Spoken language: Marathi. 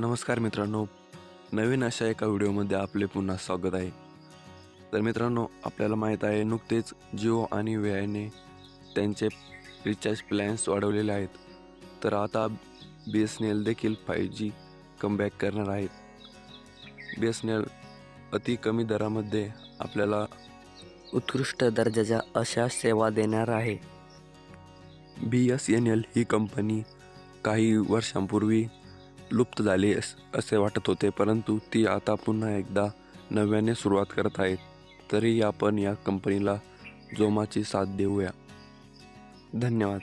नमस्कार मित्रांनो नवीन अशा एका व्हिडिओमध्ये आपले पुन्हा स्वागत आहे. तर मित्रांनो आपल्याला माहीत आहे नुकतेच जिओ आणि व्यायने त्यांचे रिचार्ज प्लॅन्स वाढवलेले आहेत. तर आता बी एस एन एल देखील फाईव्ह जी कमबॅक करणार आहेत. बी एस एन एल अति कमी दरामध्ये आपल्याला उत्कृष्ट दर्जाच्या अशा सेवा देणार आहे. बी एस एन एल ही कंपनी काही वर्षांपूर्वी लुप्त झाली अस असे वाटत होते परंतु ती आता पुन्हा एकदा नव्याने सुरुवात करत आहेत तरी आपण या कंपनीला जोमाची साथ देऊया. धन्यवाद.